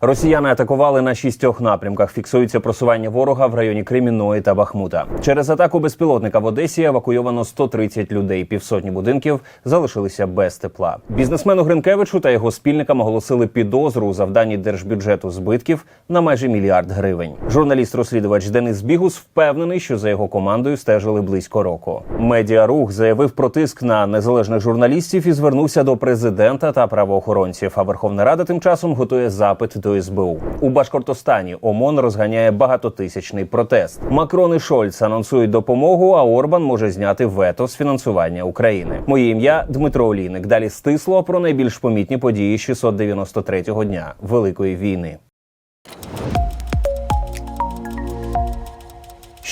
Росіяни атакували на шістьох напрямках. Фіксується просування ворога в районі Кремінної та Бахмута. Через атаку безпілотника в Одесі евакуйовано 130 людей. Півсотні будинків залишилися без тепла. Бізнесмену Гринкевичу та його спільникам оголосили підозру у завданні держбюджету збитків на майже мільярд гривень. Журналіст-розслідувач Денис Бігус впевнений, що за його командою стежили близько року. Медіарух заявив про тиск на незалежних журналістів і звернувся до президента та правоохоронців. А Верховна Рада тим часом готує запит до СБУ. У Башкортостані ОМОН розганяє багатотисячний протест. Макрон і Шольц анонсують допомогу, а Орбан може зняти вето з фінансування України. Моє ім'я Дмитро Олійник. Далі стисло про найбільш помітні події 693-го дня Великої війни.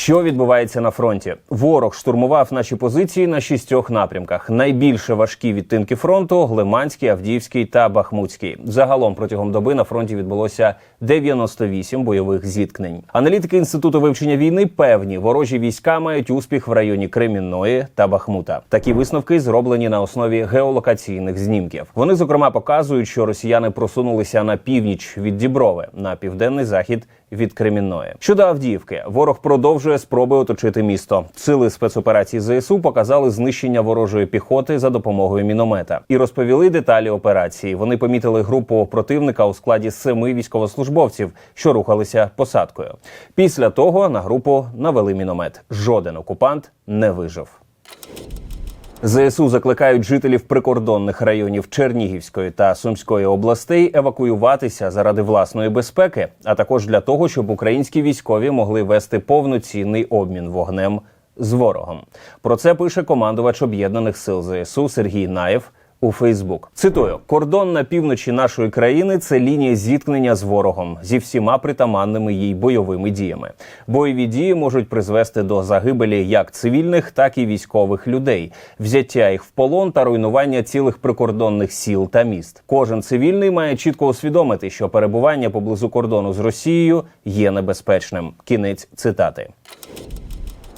Що відбувається на фронті? Ворог штурмував наші позиції на шістьох напрямках. Найбільше важкі відтинки фронту Глиманський, Авдіївський та Бахмутський. Загалом протягом доби на фронті відбулося 98 бойових зіткнень. Аналітики інституту вивчення війни певні, ворожі війська мають успіх в районі Кремінної та Бахмута. Такі висновки зроблені на основі геолокаційних знімків. Вони зокрема показують, що росіяни просунулися на північ від Діброви, на південний захід від Кремінної. Щодо Авдіївки, ворог продовжує спроби оточити місто. Сили спецоперації ЗСУ показали знищення ворожої піхоти за допомогою міномета і розповіли деталі операції. Вони помітили групу противника у складі семи військовослужбовців, що рухалися посадкою. Після того на групу навели міномет. Жоден окупант не вижив. ЗСУ закликають жителів прикордонних районів Чернігівської та Сумської областей евакуюватися заради власної безпеки, а також для того, щоб українські військові могли вести повноцінний обмін вогнем з ворогом. Про це пише командувач об'єднаних сил ЗСУ Сергій Наєв. У Фейсбук цитую: кордон на півночі нашої країни це лінія зіткнення з ворогом зі всіма притаманними їй бойовими діями. Бойові дії можуть призвести до загибелі як цивільних, так і військових людей, взяття їх в полон та руйнування цілих прикордонних сіл та міст. Кожен цивільний має чітко усвідомити, що перебування поблизу кордону з Росією є небезпечним. Кінець цитати.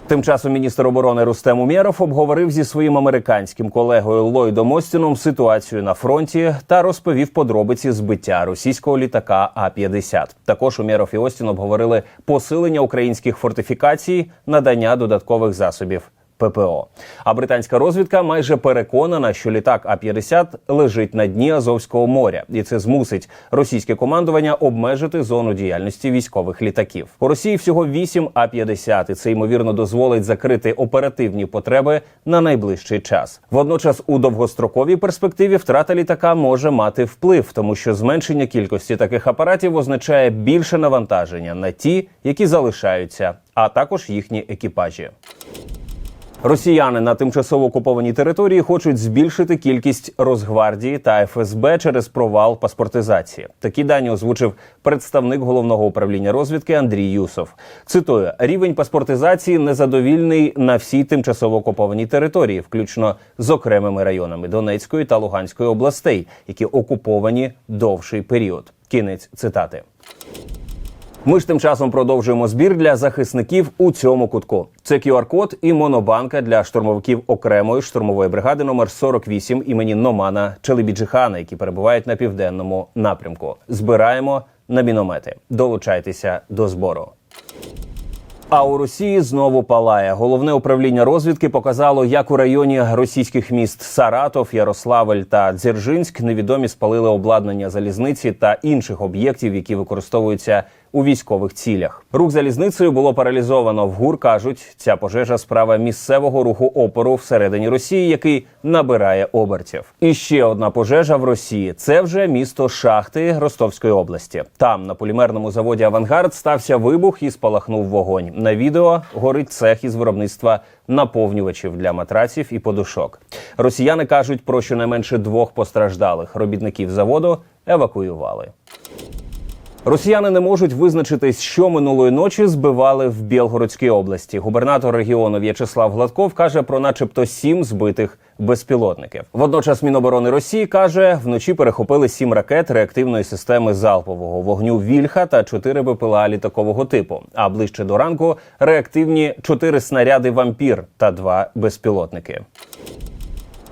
Тим часом міністр оборони Рустем Умєров обговорив зі своїм американським колегою Ллойдом Остіном ситуацію на фронті та розповів подробиці збиття російського літака А-50. Також Умєров і Остін обговорили посилення українських фортифікацій, надання додаткових засобів. ППО. А британська розвідка майже переконана, що літак А-50 лежить на дні Азовського моря, і це змусить російське командування обмежити зону діяльності військових літаків. У Росії всього 8 А-50, і це ймовірно дозволить закрити оперативні потреби на найближчий час. Водночас, у довгостроковій перспективі втрата літака може мати вплив, тому що зменшення кількості таких апаратів означає більше навантаження на ті, які залишаються, а також їхні екіпажі. Росіяни на тимчасово окупованій території хочуть збільшити кількість Росгвардії та ФСБ через провал паспортизації. Такі дані озвучив представник головного управління розвідки Андрій Юсов. Цитую: рівень паспортизації незадовільний на всій тимчасово окупованій території, включно з окремими районами Донецької та Луганської областей, які окуповані довший період. Кінець цитати. Ми ж тим часом продовжуємо збір для захисників у цьому кутку. Це QR-код і монобанка для штурмовиків окремої штурмової бригади номер 48 імені Номана Челебіджихана, які перебувають на південному напрямку. Збираємо на міномети. Долучайтеся до збору. А у Росії знову палає. Головне управління розвідки показало, як у районі російських міст Саратов, Ярославль та Дзержинськ невідомі спалили обладнання залізниці та інших об'єктів, які використовуються у військових цілях. Рух залізницею було паралізовано. В ГУР кажуть, ця пожежа справа місцевого руху опору всередині Росії, який набирає обертів. І ще одна пожежа в Росії. Це вже місто Шахти Ростовської області. Там на полімерному заводі Авангард стався вибух і спалахнув вогонь. На відео горить цех із виробництва наповнювачів для матраців і подушок. Росіяни кажуть про щонайменше двох постраждалих робітників заводу евакуювали. Росіяни не можуть визначитись, що минулої ночі збивали в Білгородській області. Губернатор регіону В'ячеслав Гладков каже про, начебто, сім збитих безпілотників. Водночас Міноборони Росії каже, вночі перехопили сім ракет реактивної системи залпового вогню Вільха та чотири БПЛА літакового типу. А ближче до ранку реактивні чотири снаряди вампір та два безпілотники.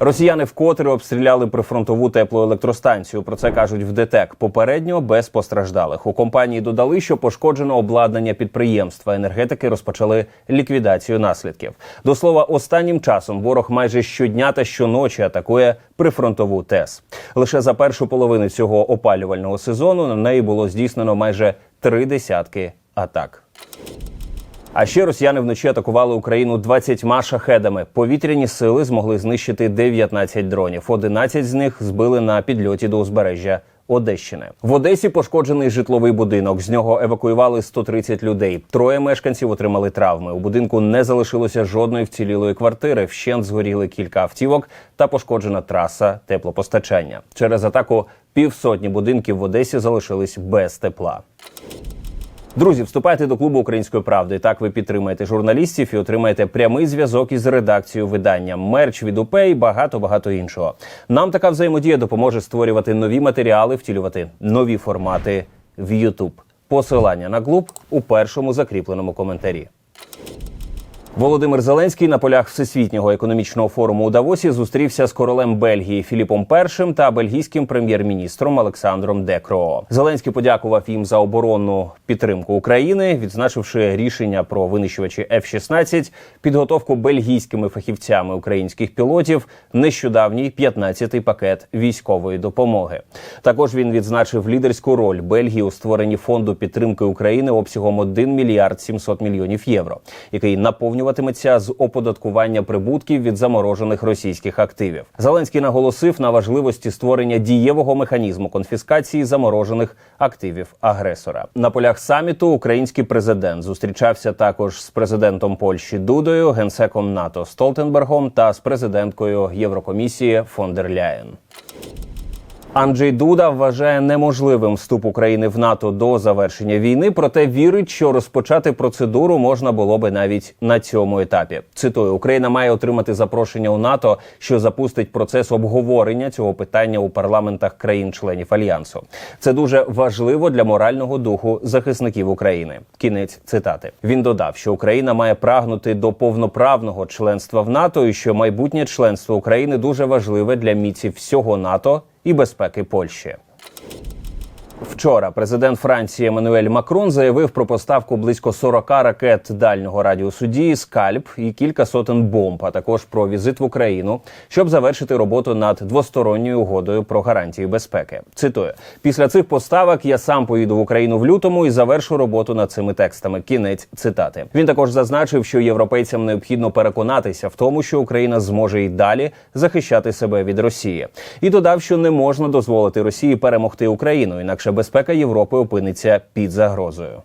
Росіяни вкотре обстріляли прифронтову теплоелектростанцію. Про це кажуть в ДТЕК. Попередньо без постраждалих. У компанії додали, що пошкоджено обладнання підприємства. Енергетики розпочали ліквідацію наслідків. До слова, останнім часом ворог майже щодня та щоночі атакує прифронтову ТЕС. Лише за першу половину цього опалювального сезону на неї було здійснено майже три десятки атак. А ще росіяни вночі атакували Україну 20 шахедами. Повітряні сили змогли знищити 19 дронів. 11 з них збили на підльоті до узбережжя. Одещини в Одесі пошкоджений житловий будинок. З нього евакуювали 130 людей. Троє мешканців отримали травми. У будинку не залишилося жодної вцілілої квартири. Вщент згоріли кілька автівок та пошкоджена траса теплопостачання. Через атаку півсотні будинків в Одесі залишились без тепла. Друзі, вступайте до клубу української правди. Так ви підтримаєте журналістів і отримаєте прямий зв'язок із редакцією видання, мерч від УП і багато багато іншого. Нам така взаємодія допоможе створювати нові матеріали, втілювати нові формати в YouTube. Посилання на клуб у першому закріпленому коментарі. Володимир Зеленський на полях всесвітнього економічного форуму у Давосі зустрівся з королем Бельгії Філіпом І та бельгійським прем'єр-міністром Олександром Декроо. Зеленський подякував їм за оборонну підтримку України, відзначивши рішення про винищувачі F-16, підготовку бельгійськими фахівцями українських пілотів, нещодавній 15-й пакет військової допомоги. Також він відзначив лідерську роль Бельгії у створенні фонду підтримки України обсягом 1 мільярд 700 мільйонів євро, який наповнює здійснюватиметься з оподаткування прибутків від заморожених російських активів. Зеленський наголосив на важливості створення дієвого механізму конфіскації заморожених активів агресора. На полях саміту український президент зустрічався також з президентом Польщі Дудою, генсеком НАТО Столтенбергом та з президенткою Єврокомісії фон дер Ляєн. Анджей Дуда вважає неможливим вступ України в НАТО до завершення війни, проте вірить, що розпочати процедуру можна було би навіть на цьому етапі. Цитую, Україна має отримати запрошення у НАТО, що запустить процес обговорення цього питання у парламентах країн-членів альянсу. Це дуже важливо для морального духу захисників України. Кінець цитати. Він додав, що Україна має прагнути до повноправного членства в НАТО, і що майбутнє членство України дуже важливе для міці всього НАТО і безпеки Польщі. Вчора президент Франції Еммануель Макрон заявив про поставку близько 40 ракет дальнього радіусу дії скальп і кілька сотень бомб, а також про візит в Україну, щоб завершити роботу над двосторонньою угодою про гарантії безпеки. Цитую: після цих поставок я сам поїду в Україну в лютому і завершу роботу над цими текстами. Кінець цитати. Він також зазначив, що європейцям необхідно переконатися в тому, що Україна зможе й далі захищати себе від Росії, і додав, що не можна дозволити Росії перемогти Україну, інакше безпека Європи опиниться під загрозою.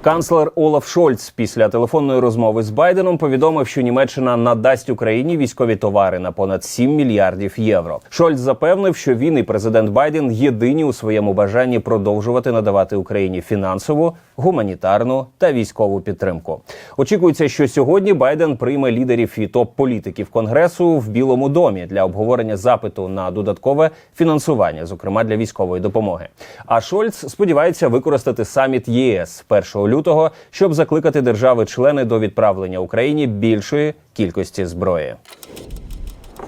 Канцлер Олаф Шольц після телефонної розмови з Байденом повідомив, що Німеччина надасть Україні військові товари на понад 7 мільярдів євро. Шольц запевнив, що він і президент Байден єдині у своєму бажанні продовжувати надавати Україні фінансову, гуманітарну та військову підтримку. Очікується, що сьогодні Байден прийме лідерів і топ-політиків конгресу в Білому домі для обговорення запиту на додаткове фінансування, зокрема для військової допомоги. А Шольц сподівається використати саміт ЄС 1 лютого, щоб закликати держави-члени до відправлення Україні більшої кількості зброї.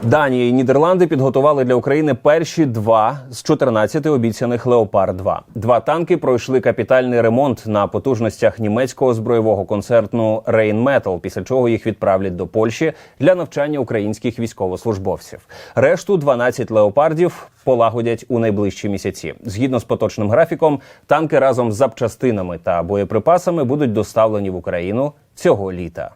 Данія і Нідерланди підготували для України перші два з 14 обіцяних Леопард 2 Два танки пройшли капітальний ремонт на потужностях німецького збройового концерну Rheinmetall, після чого їх відправлять до Польщі для навчання українських військовослужбовців. Решту 12 леопардів полагодять у найближчі місяці. Згідно з поточним графіком, танки разом з запчастинами та боєприпасами будуть доставлені в Україну цього літа.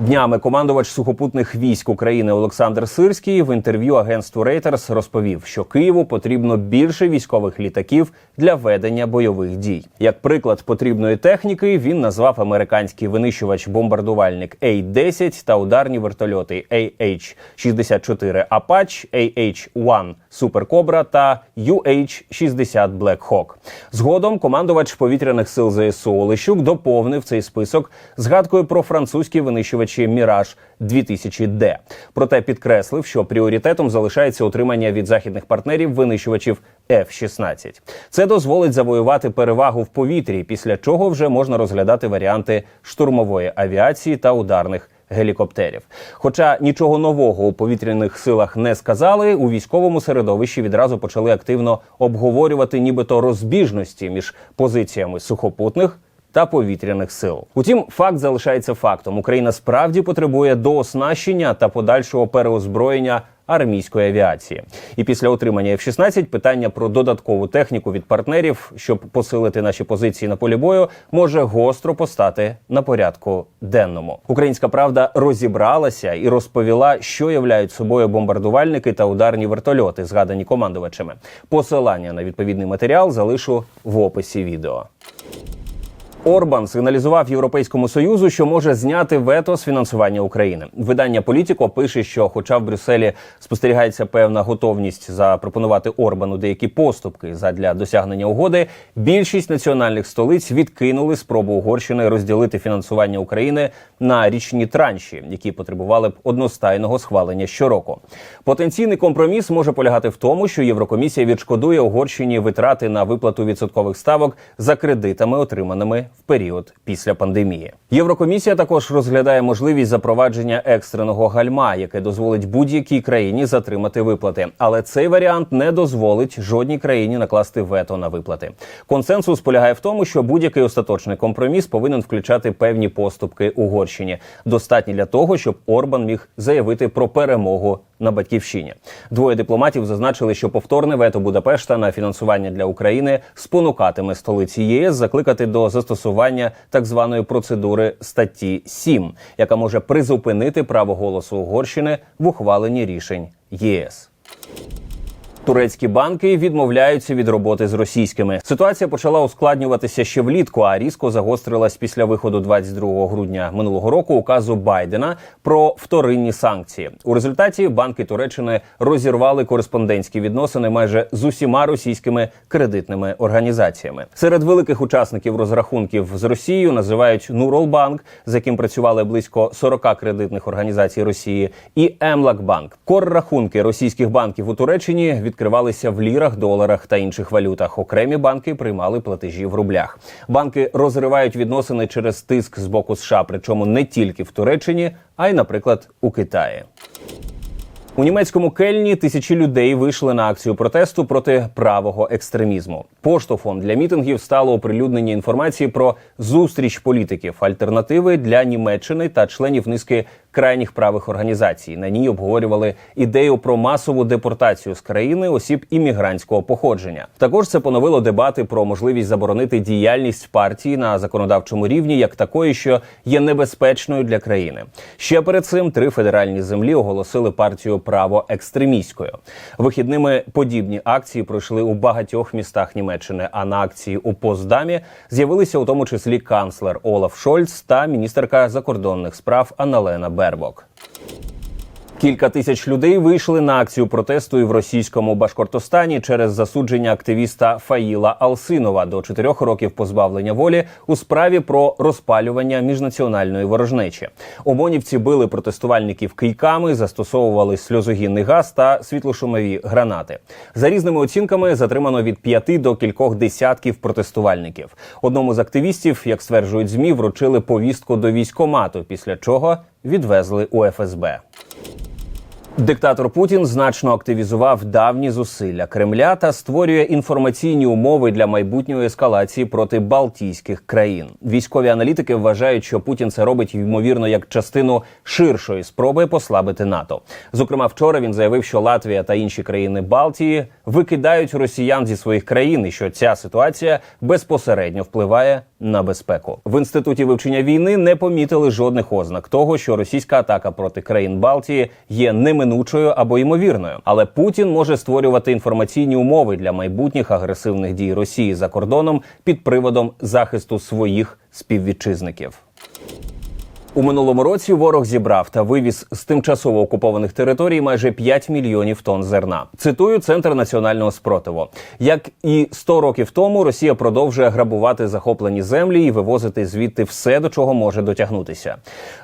Днями командувач сухопутних військ України Олександр Сирський в інтерв'ю агентству Reuters розповів, що Києву потрібно більше військових літаків для ведення бойових дій. Як приклад потрібної техніки він назвав американський винищувач-бомбардувальник A-10 та ударні вертольоти AH-64 Apache, AH-1 Super Cobra та UH-60 Black Hawk. Згодом командувач повітряних сил ЗСУ Олещук доповнив цей список згадкою про французький винищувач винищувачі Міраж 2000 d Проте підкреслив, що пріоритетом залишається отримання від західних партнерів винищувачів F-16. Це дозволить завоювати перевагу в повітрі, після чого вже можна розглядати варіанти штурмової авіації та ударних гелікоптерів. Хоча нічого нового у повітряних силах не сказали, у військовому середовищі відразу почали активно обговорювати нібито розбіжності між позиціями сухопутних та повітряних сил. Утім, факт залишається фактом: Україна справді потребує дооснащення та подальшого переозброєння армійської авіації. І після отримання F-16 питання про додаткову техніку від партнерів, щоб посилити наші позиції на полі бою, може гостро постати на порядку денному. Українська правда розібралася і розповіла, що являють собою бомбардувальники та ударні вертольоти, згадані командувачами. Посилання на відповідний матеріал залишу в описі відео. Орбан сигналізував Європейському союзу, що може зняти вето з фінансування України. Видання Політіко пише, що, хоча в Брюсселі спостерігається певна готовність запропонувати Орбану деякі поступки задля досягнення угоди, більшість національних столиць відкинули спробу Угорщини розділити фінансування України на річні транші, які потребували б одностайного схвалення щороку. Потенційний компроміс може полягати в тому, що Єврокомісія відшкодує Угорщині витрати на виплату відсоткових ставок за кредитами, отриманими в період після пандемії. Єврокомісія також розглядає можливість запровадження екстреного гальма, яке дозволить будь-якій країні затримати виплати. Але цей варіант не дозволить жодній країні накласти вето на виплати. Консенсус полягає в тому, що будь-який остаточний компроміс повинен включати певні поступки Угорщині, достатні для того, щоб Орбан міг заявити про перемогу на батьківщині. Двоє дипломатів зазначили, що повторне вето Будапешта на фінансування для України спонукатиме столиці ЄС закликати до застосування так званої процедури статті 7, яка може призупинити право голосу Угорщини в ухваленні рішень ЄС. Турецькі банки відмовляються від роботи з російськими. Ситуація почала ускладнюватися ще влітку, а різко загострилась після виходу 22 грудня минулого року указу Байдена про вторинні санкції. У результаті банки Туреччини розірвали кореспондентські відносини майже з усіма російськими кредитними організаціями. Серед великих учасників розрахунків з Росією називають Нуролбанк, з яким працювали близько 40 кредитних організацій Росії, і Емлакбанк. Коррахунки російських банків у Туреччині відкривалися в лірах, доларах та інших валютах. Окремі банки приймали платежі в рублях. Банки розривають відносини через тиск з боку США, причому не тільки в Туреччині, а й, наприклад, у Китаї. У німецькому Кельні тисячі людей вийшли на акцію протесту проти правого екстремізму. Поштовхом для мітингів стало оприлюднення інформації про зустріч політиків, альтернативи для Німеччини та членів низки крайніх правих організацій. На ній обговорювали ідею про масову депортацію з країни осіб іммігрантського походження. Також це поновило дебати про можливість заборонити діяльність партії на законодавчому рівні як такої, що є небезпечною для країни. Ще перед цим три федеральні землі оголосили партію право екстремістською. Вихідними подібні акції пройшли у багатьох містах Німеччини. А на акції у Поздамі з'явилися у тому числі канцлер Олаф Шольц та міністерка закордонних справ Аналена Бербок. Кілька тисяч людей вийшли на акцію протесту і в російському Башкортостані через засудження активіста Фаїла Алсинова до чотирьох років позбавлення волі у справі про розпалювання міжнаціональної ворожнечі. Омонівці били протестувальників кийками, застосовували сльозогінний газ та світлошумові гранати. За різними оцінками затримано від п'яти до кількох десятків протестувальників. Одному з активістів, як стверджують змі, вручили повістку до військомату, після чого відвезли у ФСБ. Диктатор Путін значно активізував давні зусилля Кремля та створює інформаційні умови для майбутньої ескалації проти Балтійських країн. Військові аналітики вважають, що Путін це робить ймовірно як частину ширшої спроби послабити НАТО. Зокрема, вчора він заявив, що Латвія та інші країни Балтії викидають росіян зі своїх країн, і що ця ситуація безпосередньо впливає на безпеку. В інституті вивчення війни не помітили жодних ознак того, що російська атака проти країн Балтії є неминучою або ймовірною. Але Путін може створювати інформаційні умови для майбутніх агресивних дій Росії за кордоном під приводом захисту своїх співвітчизників. У минулому році ворог зібрав та вивіз з тимчасово окупованих територій майже 5 мільйонів тонн зерна. Цитую центр національного спротиву. Як і 100 років тому, Росія продовжує грабувати захоплені землі і вивозити звідти все, до чого може дотягнутися.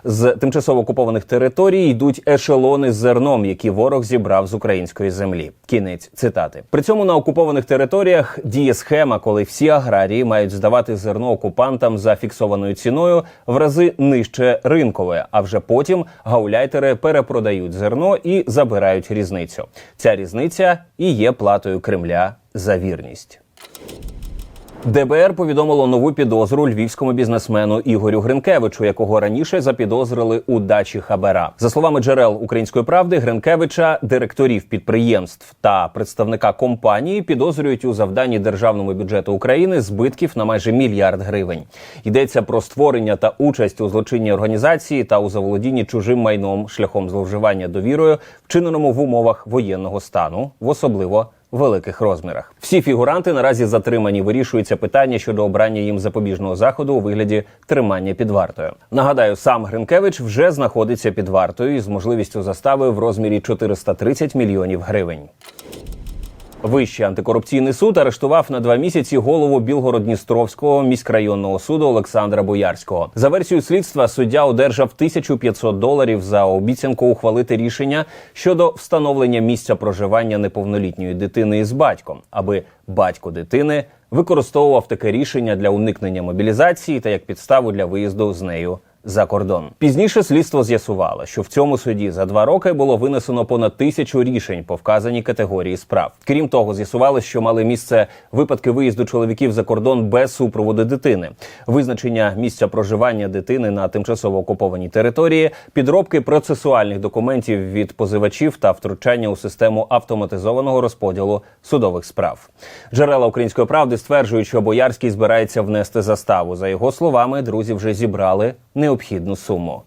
З тимчасово окупованих територій йдуть ешелони з зерном, які ворог зібрав з української землі. Кінець цитати. При цьому на окупованих територіях діє схема, коли всі аграрії мають здавати зерно окупантам за фіксованою ціною в рази нижче ринкове, а вже потім гауляйтери перепродають зерно і забирають різницю. Ця різниця і є платою Кремля за вірність. ДБР повідомило нову підозру львівському бізнесмену Ігорю Гринкевичу, якого раніше запідозрили у дачі хабара. За словами джерел української правди, Гринкевича, директорів підприємств та представника компанії підозрюють у завданні державному бюджету України збитків на майже мільярд гривень. Йдеться про створення та участь у злочинній організації та у заволодінні чужим майном шляхом зловживання довірою, вчиненому в умовах воєнного стану, в особливо великих розмірах. Всі фігуранти наразі затримані. Вирішується питання щодо обрання їм запобіжного заходу у вигляді тримання під вартою. Нагадаю, сам Гринкевич вже знаходиться під вартою із можливістю застави в розмірі 430 мільйонів гривень. Вищий антикорупційний суд арештував на два місяці голову Білгород-Дністровського міськрайонного суду Олександра Боярського. За версією слідства суддя одержав 1500 доларів за обіцянку ухвалити рішення щодо встановлення місця проживання неповнолітньої дитини із батьком, аби батько дитини використовував таке рішення для уникнення мобілізації та як підставу для виїзду з нею за кордон. Пізніше слідство з'ясувало, що в цьому суді за два роки було винесено понад тисячу рішень по вказаній категорії справ. Крім того, з'ясувало, що мали місце випадки виїзду чоловіків за кордон без супроводу дитини, визначення місця проживання дитини на тимчасово окупованій території, підробки процесуальних документів від позивачів та втручання у систему автоматизованого розподілу судових справ. Джерела української правди стверджують, що Боярський збирається внести заставу. За його словами, друзі вже зібрали необхідну суму.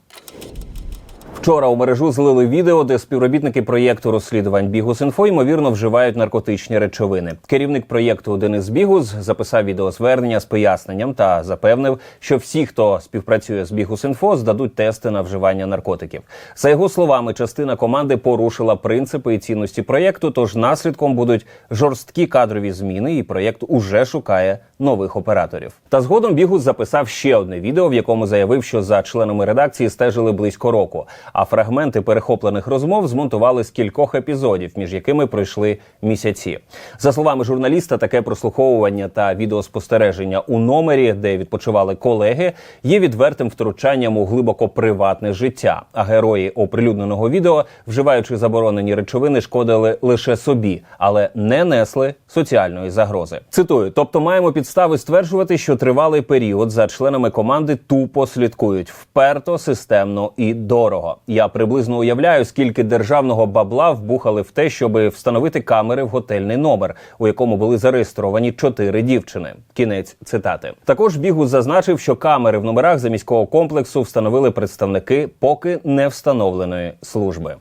Вчора у мережу злили відео, де співробітники проєкту розслідувань Бігус.Інфо ймовірно вживають наркотичні речовини. Керівник проєкту Денис Бігус записав відеозвернення з поясненням та запевнив, що всі, хто співпрацює з Бігус.Інфо, здадуть тести на вживання наркотиків. За його словами, частина команди порушила принципи і цінності проєкту. Тож наслідком будуть жорсткі кадрові зміни, і проєкт уже шукає нових операторів. Та згодом Бігус записав ще одне відео, в якому заявив, що за членами редакції стежили близько року. А фрагменти перехоплених розмов змонтували з кількох епізодів, між якими пройшли місяці. За словами журналіста, таке прослуховування та відеоспостереження у номері, де відпочивали колеги, є відвертим втручанням у глибоко приватне життя. А герої оприлюдненого відео, вживаючи заборонені речовини, шкодили лише собі, але не несли соціальної загрози. Цитую: тобто, маємо підстави стверджувати, що тривалий період за членами команди тупо слідкують вперто, системно і дорого. Я приблизно уявляю, скільки державного бабла вбухали в те, щоб встановити камери в готельний номер, у якому були зареєстровані чотири дівчини. Кінець цитати. Також Бігус зазначив, що камери в номерах заміського комплексу встановили представники поки не встановленої служби.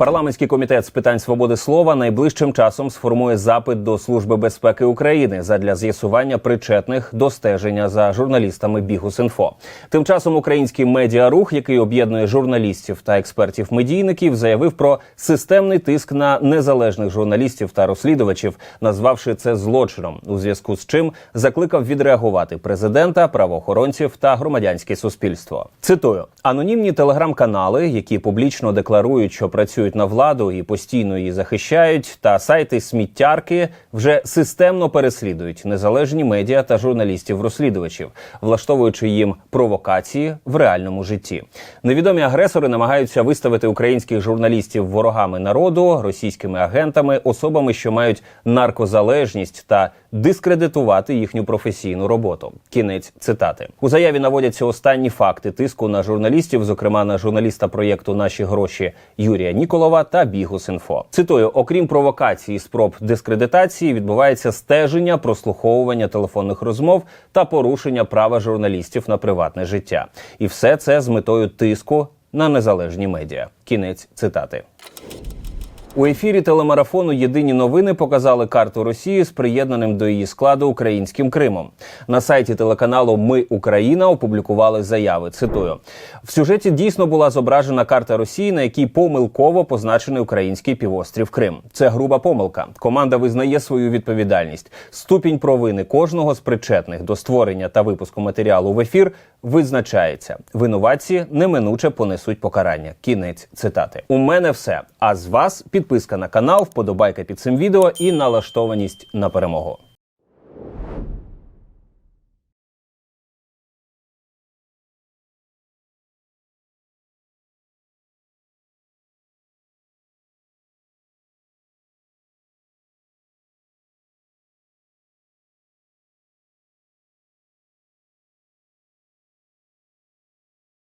Парламентський комітет з питань свободи слова найближчим часом сформує запит до Служби безпеки України задля з'ясування причетних до стеження за журналістами Бігус.Інфо. Тим часом український медіарух, який об'єднує журналістів та експертів-медійників, заявив про системний тиск на незалежних журналістів та розслідувачів, назвавши це злочином, у зв'язку з чим закликав відреагувати президента, правоохоронців та громадянське суспільство. Цитую анонімні телеграм-канали, які публічно декларують, що працюють на владу і постійно її захищають, та сайти сміттярки вже системно переслідують незалежні медіа та журналістів-розслідувачів, влаштовуючи їм провокації в реальному житті. Невідомі агресори намагаються виставити українських журналістів ворогами народу, російськими агентами, особами, що мають наркозалежність та дискредитувати їхню професійну роботу. Кінець цитати у заяві наводяться останні факти тиску на журналістів, зокрема на журналіста проєкту Наші гроші Юрія Ніколова та Бігус.Інфо. Цитую: окрім провокації, спроб дискредитації, відбувається стеження, прослуховування телефонних розмов та порушення права журналістів на приватне життя, і все це з метою тиску на незалежні медіа. Кінець цитати. У ефірі телемарафону Єдині новини показали карту Росії з приєднаним до її складу українським Кримом. На сайті телеканалу Ми Україна опублікували заяви. Цитую в сюжеті дійсно була зображена карта Росії, на якій помилково позначений український півострів Крим. Це груба помилка. Команда визнає свою відповідальність. Ступінь провини кожного з причетних до створення та випуску матеріалу в ефір визначається. Винуватці неминуче понесуть покарання. Кінець цитати. У мене все. А з вас підписка на канал, вподобайка під цим відео і налаштованість на перемогу.